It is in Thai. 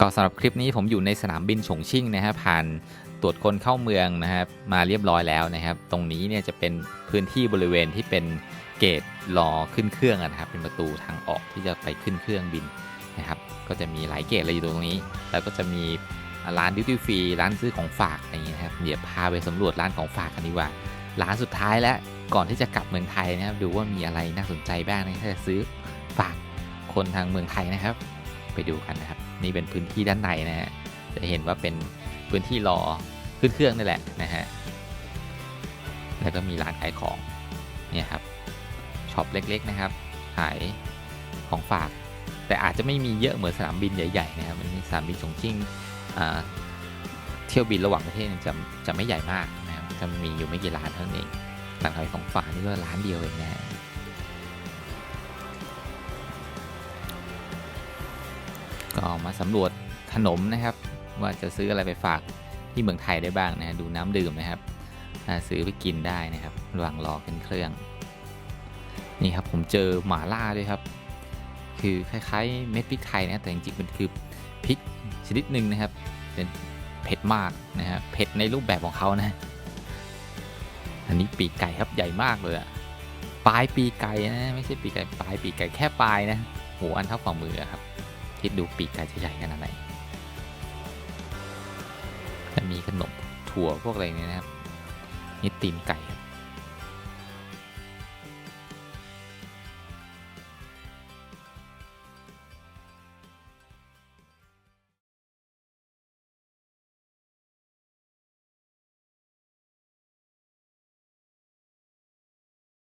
ก็สำหรับคลิปนี้ผมอยู่ในสนามบินฉงชิ่งนะครับผ่านตรวจคนเข้าเมืองนะครับมาเรียบร้อยแล้วนะครับ ตรงนี้เนี่ยจะเป็นพื้นที่บริเวณที่เป็นเกตรอขึ้นเครื่องนะครับ เป็นประตูทางออกที่จะไปขึ้นเครื่องบินนะครับ ก็จะมีหลายเกตเลยอยู่ตรงนี้ แล้วก็จะมีร้านดิวตี้ฟรีร้านซื้อของฝากอะไรอย่างเงี้ยนะครับเดี๋ยวพาไปสำรวจร้านของฝากกันดีกว่าร้านสุดท้ายแล้วก่อนที่จะกลับเมืองไทยนะครับ ดูว่ามีอะไรน่าสนใจบ้างนะถ้าจะซื้อฝากคนทางเมืองไทยนะครับ ไปดูกันนะครับ นี่เป็นพื้นที่ด้านในนะฮะจะเห็นว่าเป็นพื้นที่รอขึ้นเครื่องนี่แหละนะฮะแล้วก็มีร้านขายของเนี่ยครับช็อปเล็กๆนะครับขายของฝาก แต่อาจจะไม่มีเยอะเหมือนสนามบินใหญ่ๆนะครับมันสนามบินฉงชิ่งเที่ยวบินระหว่างประเทศจะจะไม่ใหญ่มากนะครับจะมีอยู่ไม่กี่ร้านเท่านั้นเองร้านขายของฝากนี่ก็ร้านเดียวเองนะ ฮะก็มาสำรวจขนมนะครับ ว่าจะซื้ออะไรไปฝากที่เมืองไทยได้บ้างนะฮะดูน้ำดื่มนะครับซื้อไปกินได้นะครับระหว่างรอขึ้นเครื่อง นี่ครับผมเจอหมาล่าด้วยครับ คือคล้ายๆเม็ดพริกไทยนะแต่จริงๆมันคือพริกชนิดหนึ่งนะครับ เป็นเผ็ดมากนะฮะเผ็ดในรูปแบบของเขานะ อันนี้ปีกไก่ครับใหญ่มากเลยอะปลายปีกไก่นะไม่ใช่ปีกไก่ปลายปีกไก่แค่ปลายนะหัวอันเท่าฝ่ามือครับ คิดดูปีกไก่จะใหญ่ขนาดไหนจะมีขนมถั่วพวกอะไรเนี่ยนะครับนี่ตีนไก่ครับ